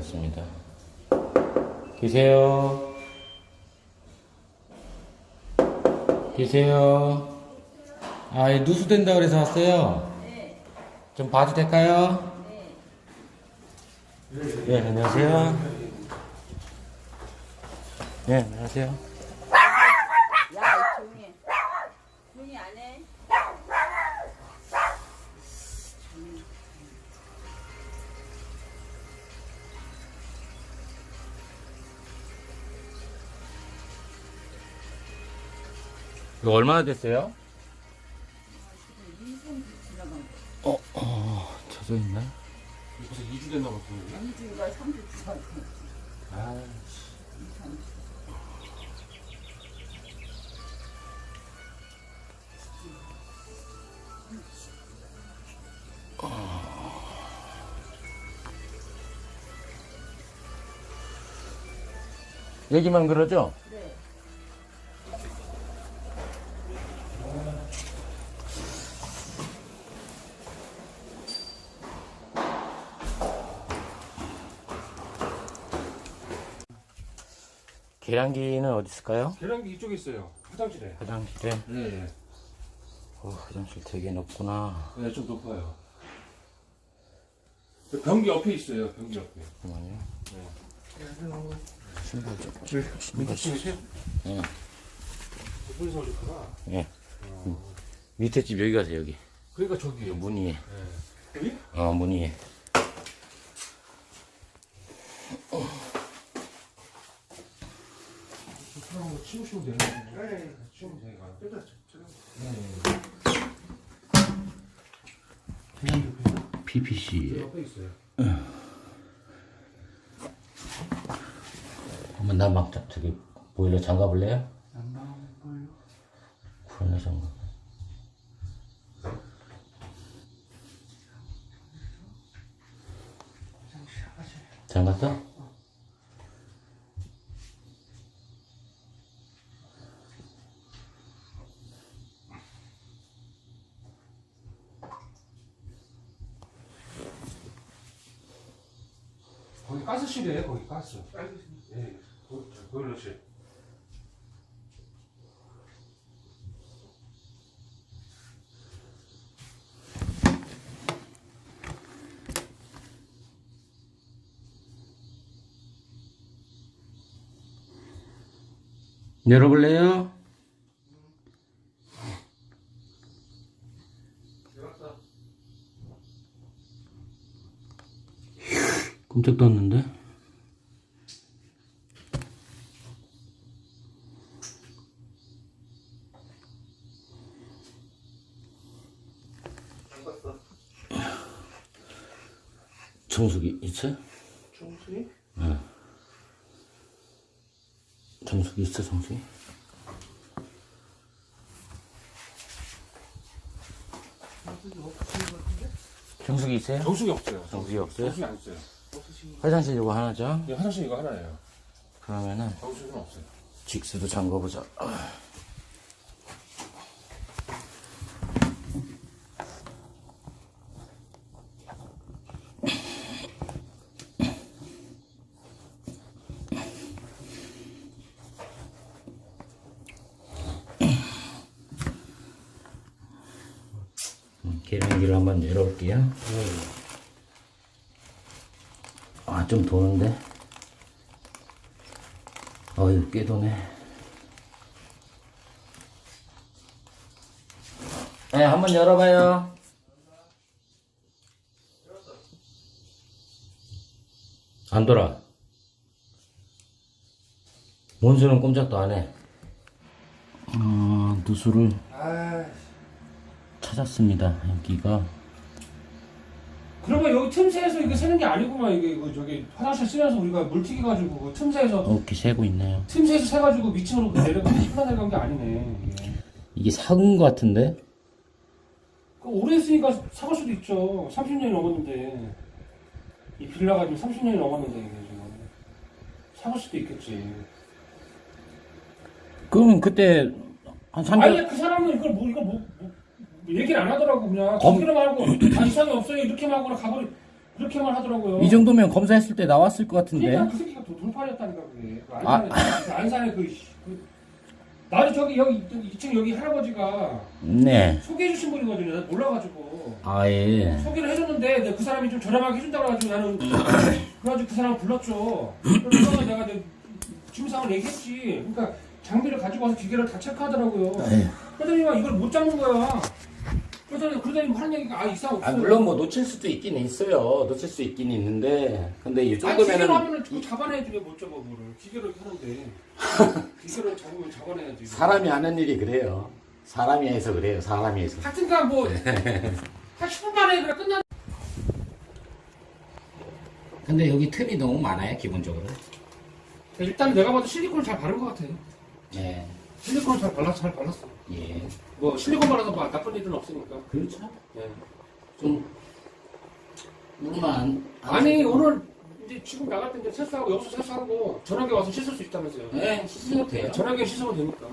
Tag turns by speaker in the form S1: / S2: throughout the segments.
S1: 왔습니다. 계세요? 계세요? 아, 이 누수된다 그래서 왔어요? 좀 봐도 될까요? 네, 안녕하세요. 네, 안녕하세요. 이거 얼마나 됐어요? 어, 어, 젖어 있나?
S2: 벌써 2주 됐나 보거든요.
S3: 이주가 30주
S1: 아, 얘기만 그러죠? 계량기는 어디 있을까요?
S2: 계량기 이쪽에 있어요. 화장실에.
S1: 화장실에.
S2: 네,
S1: 어, 화장실 되게 높구나.
S2: 네, 좀 높아요. 그 변기 옆에 있어요. 변기 옆에.
S1: 잠깐만요. 신발 좀.
S2: 네.
S1: 신발 좀.
S2: 층이세요?
S1: 예.
S2: 분리서 오셨구나.
S1: 예. 밑에 집 여기 가세요, 여기.
S2: 그러니까 저기.
S1: 여기 문 위에.
S2: 여기?
S1: 어, 문 위에.
S2: 그럼 뭐 치우시면 되는 거죠? 네, 치우면 되니까. 일단 네.
S1: PPC.
S2: 옆에 있어요.
S1: 한번 난방 자- 저기 보일러 잠가 볼래요? 보일러 잠가. 잠갔어?
S2: 거기 가스실이에요, 거기 가스. 가스실. 네, 그, 저, 보일러실.
S1: 열어볼래요? 깜짝 떴는데? 정수기 있어요?
S2: 충수이?
S1: 정수기 있어 정수기? 정수기 있어요?
S2: 정수기 없어요.
S1: 정수기 없어요?
S2: 정수기 안 있어요.
S1: 화장실 이거 하나죠?
S2: 네, 화장실 이거 하나예요.
S1: 그러면은
S2: 정수기는 없어요.
S1: 직수도 잠궈보자. 계량기를 한번 열어볼게요. 아, 좀 도는데? 어휴, 꽤 도네. 네, 한번 열어봐요. 안 돌아. 원수는 꼼짝도 안 해. 어, 누수를 찾았습니다. 여기가.
S2: 그러면 여기 틈새에서 이거 새는 게 아니구만 이게 이거 저기 화장실 쓰면서 우리가 물 튀겨가지고 그 틈새에서
S1: 이렇게 새고 있네요.
S2: 틈새에서 새가지고 위층으로 내려가 흘러내려간 게 아니네. 이게.
S1: 이게 삭은 것 같은데?
S2: 그 오래 했으니까 사갈 수도 있죠. 30년이 넘었는데 이 빌라가 지금 30년이 넘었는데 이게 지금 사갈 수도 있겠지.
S1: 그러면 그때 한 3개월,
S2: 아니 그 사람은 이걸 뭐 이거 뭐, 뭐 얘기를 안 하더라고 그냥 거기로 말고 아 이상이 없어요 이렇게 말고나 가버리 그렇게만 하더라고요.
S1: 이 정도면 검사했을 때 나왔을 것 같은데.
S2: 그러니까 그 새끼가 도- 돌팔이었다니까 그게. 그
S1: 아.
S2: 안산에 그 안산에 그, 씨, 그 나를 저기 여기 2층 여기 할아버지가
S1: 네.
S2: 소개해 주신 분이거든요. 난 몰라가지고
S1: 아, 예.
S2: 소개를 해줬는데 근데 그 사람이 좀 저렴하게 해준다고 해가지고 나는 그래가지고 그 사람을 불렀죠. 그러면 내가 이제 주민상을 얘기했지. 그러니까 장비를 가지고 와서 기계를 다 체크하더라고요.
S1: 에휴.
S2: 그러더니 막 이걸 못 잡는 거야. 그러더니 그러더니 하는 얘기가 아 이상 없어요.
S1: 아, 물론 뭐 놓칠 수도 있긴 있어요. 놓칠 수 있긴 있는데. 근데 이
S2: 아니 기계로
S1: 정도면은.
S2: 하면은 잡아내야지 왜 못 잡아 그거를 기계로 하는데 기계로 잡으면 잡아내야지
S1: 사람이 하는 일이 그래요. 사람이 해서 그래요. 사람이 해서.
S2: 하여튼간 뭐한
S1: 네.
S2: 10분 만에 그냥 끝나
S1: 근데 여기 틈이 너무 많아요, 기본적으로.
S2: 일단 내가 봐도 실리콘을 잘 바른 것 같아
S1: 네.
S2: 실리콘을 잘 발랐어 잘 발랐어
S1: 예.
S2: 뭐 실리콘 발라서 뭐 나쁜 일은 없으니까
S1: 그렇죠.
S2: 예.
S1: 좀, 물만.
S2: 아니 오늘 이제 지금 나갈 때 이제 세수하고 여기서 세수하고 저녁에 와서 씻을 수 있다면서요
S1: 네, 씻어도 돼요.
S2: 저녁에 씻으면 되니까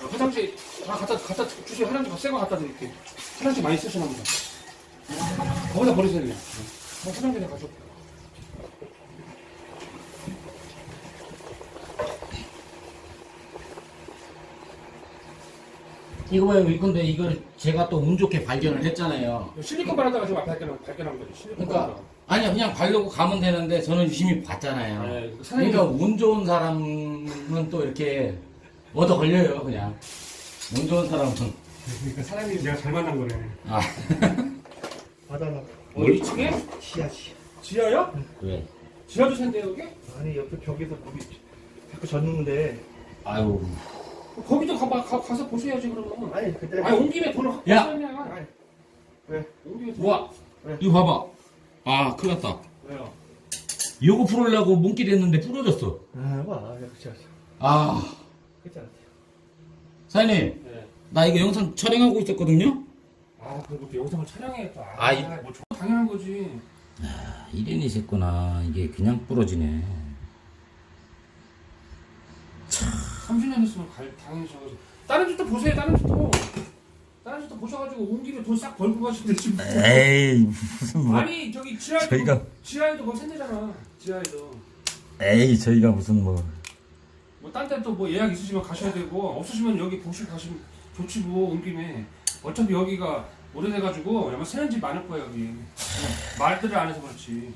S2: 어, 화장실 다 갖다 갖다 주세요 화장실 새거 갖다 드릴게요 화장실 많이 쓰시나 보다 거기다 버리세요 그냥 어, 화장실에 가져
S1: 이거 봐요. 근데 이걸 제가 또 운 좋게 발견을 했잖아요.
S2: 실리콘 바르다가 지금 발견한 발견한 거지 실리콘
S1: 그러니까,
S2: 바르다가.
S1: 아니야, 그냥 바르고 가면 되는데 저는 유심히 봤잖아요.
S2: 네, 사장님
S1: 그러니까 운 좋은 사람은 또 이렇게 얻어 걸려요, 그냥. 운 좋은 사람은.
S2: 그러니까 사장님 내가 잘 만난 거네
S1: 아,
S4: 바다나
S2: 어디 2층에?
S4: 지하 지하
S2: 지하요?
S1: 왜?
S2: 지하 주차인데 여기?
S4: 아니 옆에 벽에서 물이 자꾸 젖는데
S1: 아유.
S2: 거기도 가, 가, 가서 보셔야지 그러면
S4: 아니 그때
S2: 아니 온 김에 돈을 확
S1: 야!
S4: 아니
S2: 왜온 김에 돈
S1: 와,
S4: 왜?
S1: 이거 봐봐. 아, 큰일 났다.
S2: 왜요?
S1: 요거 풀으려고 문길 했는데 부러졌어.
S4: 아 와 그치 그치
S1: 아,
S4: 그치 않았어요
S1: 사장님,
S2: 네.
S1: 나 이거 영상 촬영하고 있었거든요?
S2: 아, 그리고 또 영상을 촬영해 또. 아,
S1: 아, 이-
S2: 뭐 저- 당연한 거지.
S1: 아, 이래니 있었구나. 이게 그냥 부러지네.
S2: 30년 했으면 갈, 당연히 저거지. 다른 집도 보세요, 다른 집도. 다른 집도 보셔가지고 온 김에 돈 싹 벌고 가시면 되지. 뭐.
S1: 에이, 무슨 뭐.
S2: 아니, 저기 지하에도.
S1: 저희가-
S2: 지하에도 거기 생기잖아. 지하에도.
S1: 에이, 저희가 무슨 뭐.
S2: 뭐, 딴 데 또 뭐 예약 있으시면 가셔야 되고, 없으시면 여기 보시고 가시면 좋지 뭐, 온 김에. 어차피 여기가 오래돼가지고, 아마 새는 집 많을 거야, 여기. 말들을 안 해서 그렇지.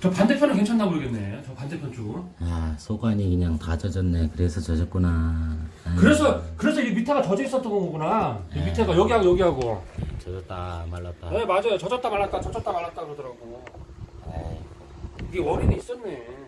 S2: 저 반대편은 괜찮나 모르겠네. 저 반대편 쪽은.
S1: 아, 소관이 그냥 다 젖었네. 그래서 젖었구나. 아유,
S2: 그래서 그래서 이 밑에가 젖어 있었던 거구나. 이 밑에가 여기하고 여기하고.
S1: 젖었다, 말랐다.
S2: 네 맞아요. 젖었다 말랐다, 젖었다 말랐다 그러더라고.
S1: 에이.
S2: 이게 원인이 있었네.